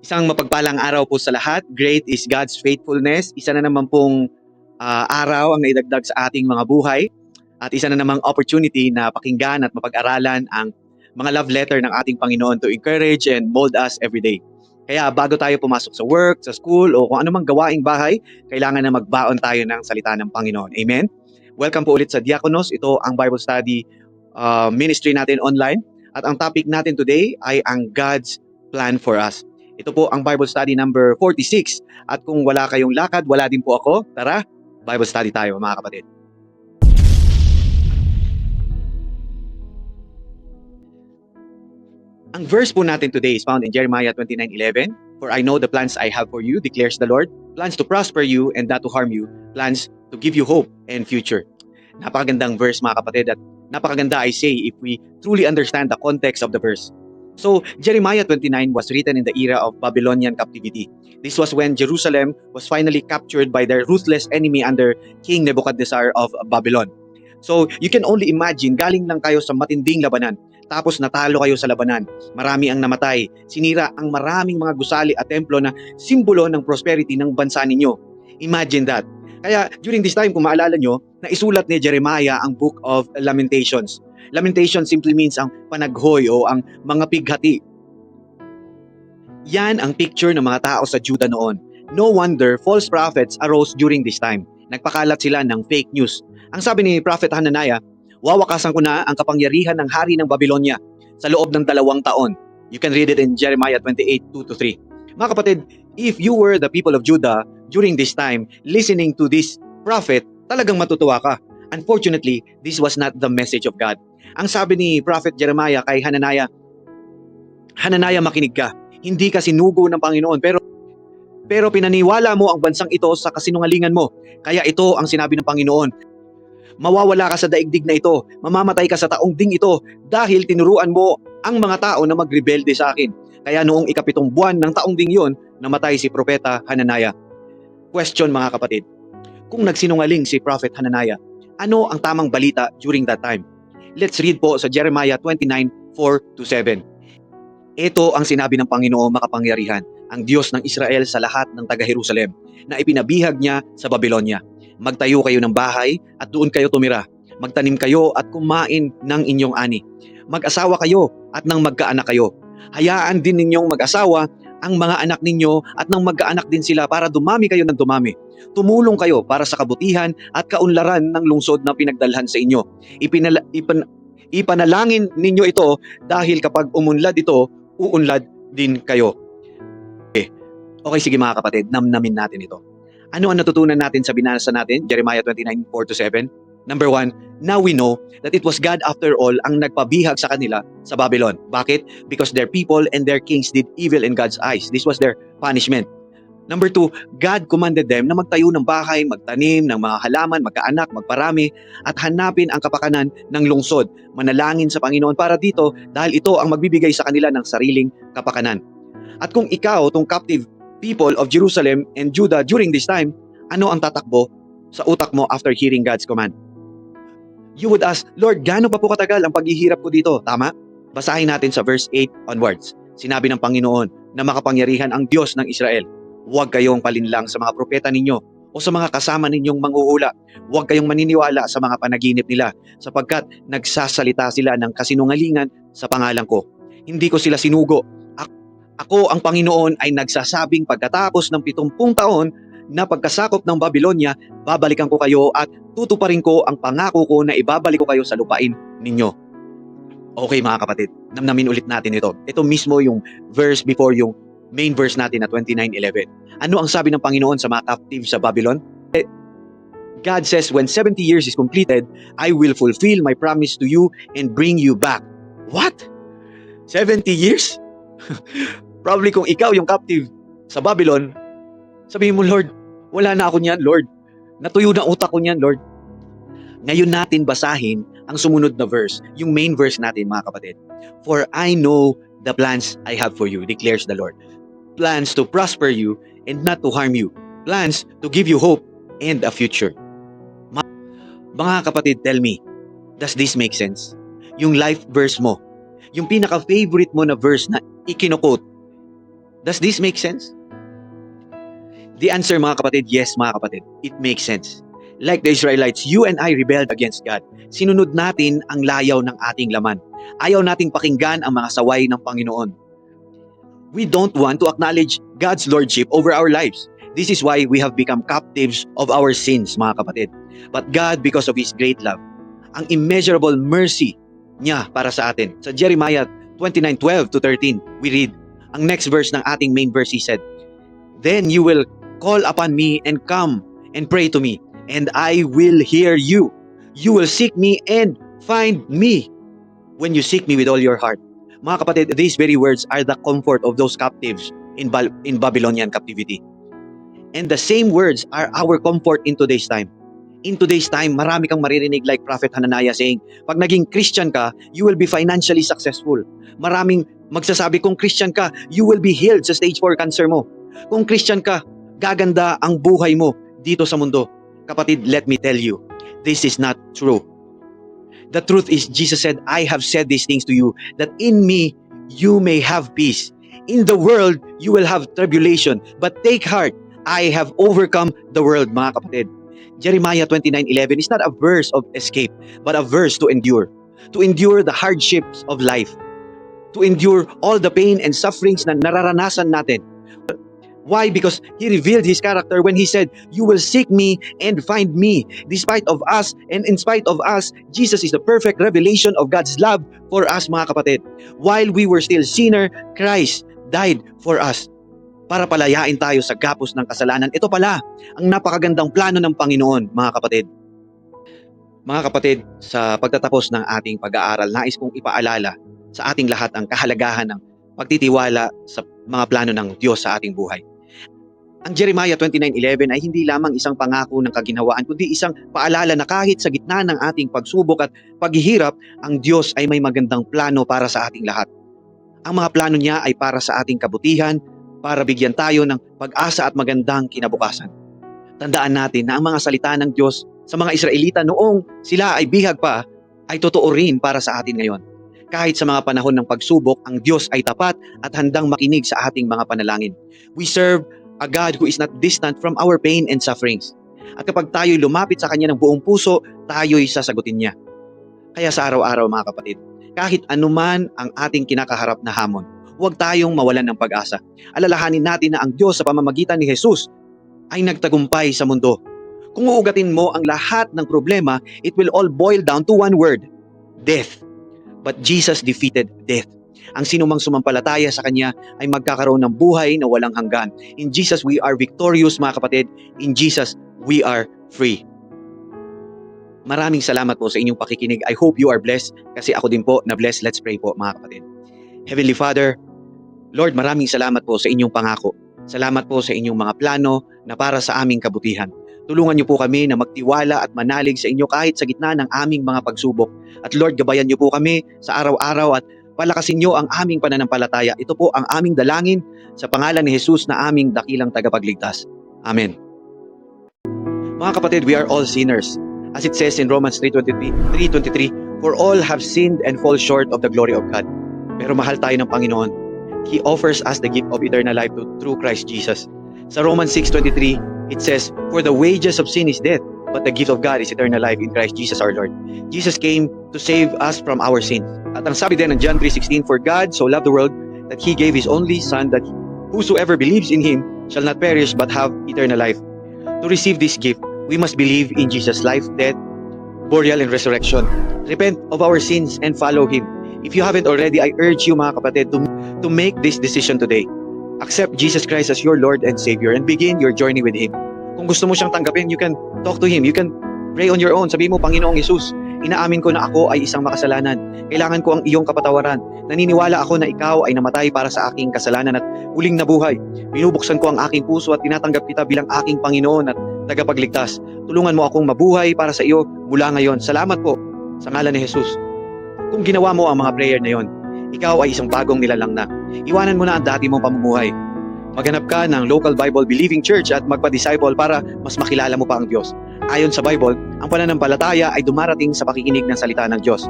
Isang mapagpalang araw po sa lahat. Great is God's faithfulness. Isa na naman pong ah, araw ang naidagdag sa ating mga buhay at isa na namang opportunity na pakinggan at mapag-aralan ang mga love letter ng ating Panginoon to encourage and mold us every day. Kaya bago tayo pumasok sa work, sa school, o kung anumang gawaing bahay, kailangan na magbaon tayo ng salita ng Panginoon. Amen? Welcome po ulit sa Diakonos. Ito ang Bible Study uh, ministry natin online. At ang topic natin today ay ang God's plan for us. Ito po ang Bible Study number 46. At kung wala kayong lakad, wala din po ako. Tara, Bible Study tayo mga kapatid. Ang verse po natin today is found in Jeremiah 29:11. For I know the plans I have for you, declares the Lord, plans to prosper you and not to harm you, plans to give you hope and future. Napakagandang verse mga kapatid at napakaganda I say if we truly understand the context of the verse. So, Jeremiah 29 was written in the era of Babylonian captivity. This was when Jerusalem was finally captured by their ruthless enemy under King Nebuchadnezzar of Babylon. So, you can only imagine, galing lang kayo sa matinding labanan, tapos natalo kayo sa labanan. Marami ang namatay. Sinira ang maraming mga gusali at templo na simbolo ng prosperity ng bansa ninyo. Imagine that. Kaya during this time, kung maalala nyo, naisulat ni Jeremiah ang Book of Lamentations. Lamentation simply means ang panaghoy o ang mga pighati. Yan ang picture ng mga tao sa Judah noon. No wonder false prophets arose during this time. Nagpakalat sila ng fake news. Ang sabi ni Prophet Hananiah, wawakasan ko na ang kapangyarihan ng hari ng Babylonia sa loob ng dalawang taon. You can read it in Jeremiah 28, 2-3. Mga kapatid, if you were the people of Judah during this time, listening to this prophet, talagang matutuwa ka. Unfortunately, this was not the message of God. Ang sabi ni Prophet Jeremiah kay Hananiah, Hananiah makinig ka, hindi ka sinugo ng Panginoon pero pero pinaniwala mo ang bansang ito sa kasinungalingan mo. Kaya ito ang sinabi ng Panginoon. Mawawala ka sa daigdig na ito, mamamatay ka sa taong ding ito dahil tinuruan mo ang mga tao na magrebelde sa akin. Kaya noong ikapitong buwan ng taong ding yon, namatay si Propeta Hananiah. Question mga kapatid, kung nagsinungaling si Prophet Hananiah, ano ang tamang balita during that time? Let's read po sa Jeremiah 29, 4-7. Ito ang sinabi ng Panginoong makapangyarihan, ang Diyos ng Israel sa lahat ng taga-Jerusalem, na ipinabihag niya sa Babylonia. Magtayo kayo ng bahay at doon kayo tumira. Magtanim kayo at kumain ng inyong ani. Mag-asawa kayo at nang magkaanak kayo. Hayaan din ninyong mag-asawa ang mga anak ninyo at nang magkaanak din sila para dumami kayo ng dumami. Tumulong kayo para sa kabutihan at kaunlaran ng lungsod na pinagdalhan sa inyo. Ipinala, ipan, ipanalangin ninyo ito dahil kapag umunlad ito, uunlad din kayo. Okay. okay, sige mga kapatid, namnamin natin ito. Ano ang natutunan natin sa binasa natin? Jeremiah 29, 4-7. Number one, now we know that it was God after all ang nagpabihag sa kanila sa Babylon. Bakit? Because their people and their kings did evil in God's eyes. This was their punishment. Number two, God commanded them na magtayo ng bahay, magtanim ng mga halaman, magkaanak, magparami, at hanapin ang kapakanan ng lungsod. Manalangin sa Panginoon para dito dahil ito ang magbibigay sa kanila ng sariling kapakanan. At kung ikaw, tong captive people of Jerusalem and Judah during this time, ano ang tatakbo sa utak mo after hearing God's command? You would ask, Lord, gaano pa po katagal ang paghihirap ko dito? Tama? Basahin natin sa verse 8 onwards. Sinabi ng Panginoon na makapangyarihan ang Diyos ng Israel. Huwag kayong palinlang sa mga propeta ninyo o sa mga kasama ninyong manghuhula. Huwag kayong maniniwala sa mga panaginip nila sapagkat nagsasalita sila ng kasinungalingan sa pangalan ko. Hindi ko sila sinugo. Ako ang Panginoon ay nagsasabing pagkatapos ng pitumpung taon na pagkasakop ng Babylonia, babalikan ko kayo at tutuparin ko ang pangako ko na ibabalik ko kayo sa lupain ninyo. Okay mga kapatid, namnamin ulit natin ito. Ito mismo yung verse before yung main verse natin na 29.11. Ano ang sabi ng Panginoon sa mga captive sa Babylon? Eh, God says, when 70 years is completed, I will fulfill my promise to you and bring you back. What? 70 years? Probably kung ikaw yung captive sa Babylon, sabihin mo, Lord, wala na ako niyan, Lord. Natuyo na utak ko niyan, Lord. Ngayon natin basahin ang sumunod na verse, yung main verse natin, mga kapatid. For I know the plans I have for you, declares the Lord. Plans to prosper you and not to harm you. Plans to give you hope and a future. Mga kapatid, tell me, does this make sense? Yung life verse mo, yung pinaka-favorite mo na verse na ikinukot, Does this make sense? The answer mga kapatid, yes mga kapatid. It makes sense. Like the Israelites, you and I rebelled against God. Sinunod natin ang layaw ng ating laman. Ayaw nating pakinggan ang mga saway ng Panginoon. We don't want to acknowledge God's lordship over our lives. This is why we have become captives of our sins, mga kapatid. But God, because of His great love, ang immeasurable mercy niya para sa atin. Sa Jeremiah 29:12 to 13, we read, ang next verse ng ating main verse, He said, Then you will call upon me and come and pray to me, and I will hear you. You will seek me and find me when you seek me with all your heart. Mga kapatid, these very words are the comfort of those captives in, Bal- in Babylonian captivity. And the same words are our comfort in today's time. In today's time, marami kang maririnig like Prophet Hananiah saying, pag naging Christian ka, you will be financially successful. Maraming magsasabi, kung Christian ka, you will be healed sa stage 4 cancer mo. Kung Christian ka, gaganda ang buhay mo dito sa mundo. Kapatid, let me tell you, this is not true. The truth is, Jesus said, I have said these things to you, that in me you may have peace. In the world, you will have tribulation, but take heart, I have overcome the world, mga kapatid. Jeremiah 29:11 is not a verse of escape, but a verse to endure. To endure the hardships of life. To endure all the pain and sufferings na nararanasan natin. Why? Because he revealed his character when he said, "You will seek me and find me." Despite of us and in spite of us, Jesus is the perfect revelation of God's love for us, mga kapatid. While we were still sinner, Christ died for us para palayain tayo sa gapos ng kasalanan. Ito pala ang napakagandang plano ng Panginoon, mga kapatid. Mga kapatid, sa pagtatapos ng ating pag-aaral, nais kong ipaalala sa ating lahat ang kahalagahan ng pagtitiwala sa mga plano ng Diyos sa ating buhay. Ang Jeremiah 29:11 ay hindi lamang isang pangako ng kaginhawaan kundi isang paalala na kahit sa gitna ng ating pagsubok at paghihirap, ang Diyos ay may magandang plano para sa ating lahat. Ang mga plano niya ay para sa ating kabutihan, para bigyan tayo ng pag-asa at magandang kinabukasan. Tandaan natin na ang mga salita ng Diyos sa mga Israelita noong sila ay bihag pa ay totoo rin para sa atin ngayon. Kahit sa mga panahon ng pagsubok, ang Diyos ay tapat at handang makinig sa ating mga panalangin. We serve a God who is not distant from our pain and sufferings. At kapag tayo'y lumapit sa Kanya ng buong puso, tayo'y sasagutin niya. Kaya sa araw-araw mga kapatid, kahit anuman ang ating kinakaharap na hamon, huwag tayong mawalan ng pag-asa. Alalahanin natin na ang Diyos sa pamamagitan ni Jesus ay nagtagumpay sa mundo. Kung uugatin mo ang lahat ng problema, it will all boil down to one word, death. But Jesus defeated death. Ang sinumang sumampalataya sa Kanya ay magkakaroon ng buhay na walang hanggan. In Jesus, we are victorious mga kapatid. In Jesus, we are free. Maraming salamat po sa inyong pakikinig. I hope you are blessed kasi ako din po na blessed. Let's pray po mga kapatid. Heavenly Father, Lord, maraming salamat po sa inyong pangako. Salamat po sa inyong mga plano na para sa aming kabutihan. Tulungan niyo po kami na magtiwala at manalig sa inyo kahit sa gitna ng aming mga pagsubok. At Lord, gabayan niyo po kami sa araw-araw at palakasin niyo ang aming pananampalataya. Ito po ang aming dalangin sa pangalan ni Jesus na aming dakilang tagapagligtas. Amen. Mga kapatid, we are all sinners. As it says in Romans 3.23, 3.23, For all have sinned and fall short of the glory of God. Pero mahal tayo ng Panginoon. He offers us the gift of eternal life through Christ Jesus. Sa Romans 6.23, it says, For the wages of sin is death, but the gift of God is eternal life in Christ Jesus our Lord. Jesus came to save us from our sins. At ang sabi din ng John 3.16, For God so loved the world that He gave His only Son that whosoever believes in Him shall not perish but have eternal life. To receive this gift, we must believe in Jesus' life, death, burial, and resurrection. Repent of our sins and follow Him. If you haven't already, I urge you mga kapatid to, to make this decision today. Accept Jesus Christ as your Lord and Savior and begin your journey with Him. Kung gusto mo siyang tanggapin, you can talk to Him. You can pray on your own. Sabi mo, Panginoong Jesus, inaamin ko na ako ay isang makasalanan. Kailangan ko ang iyong kapatawaran. Naniniwala ako na ikaw ay namatay para sa aking kasalanan at huling nabuhay. Binubuksan ko ang aking puso at tinatanggap kita bilang aking Panginoon at tagapagligtas. Tulungan mo akong mabuhay para sa iyo mula ngayon. Salamat po sa ngalan ni Jesus. Kung ginawa mo ang mga prayer na yon, ikaw ay isang bagong nilalang na. Iwanan mo na ang dati mong pamumuhay. Maghanap ka ng local Bible believing church at magpa-disciple para mas makilala mo pa ang Diyos. Ayon sa Bible, ang pananampalataya ay dumarating sa pakikinig ng salita ng Diyos.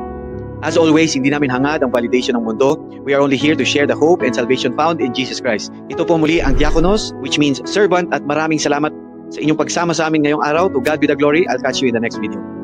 As always, hindi namin hangad ang validation ng mundo. We are only here to share the hope and salvation found in Jesus Christ. Ito po muli ang diakonos, which means servant at maraming salamat sa inyong pagsama sa amin ngayong araw. To God be the glory. I'll catch you in the next video.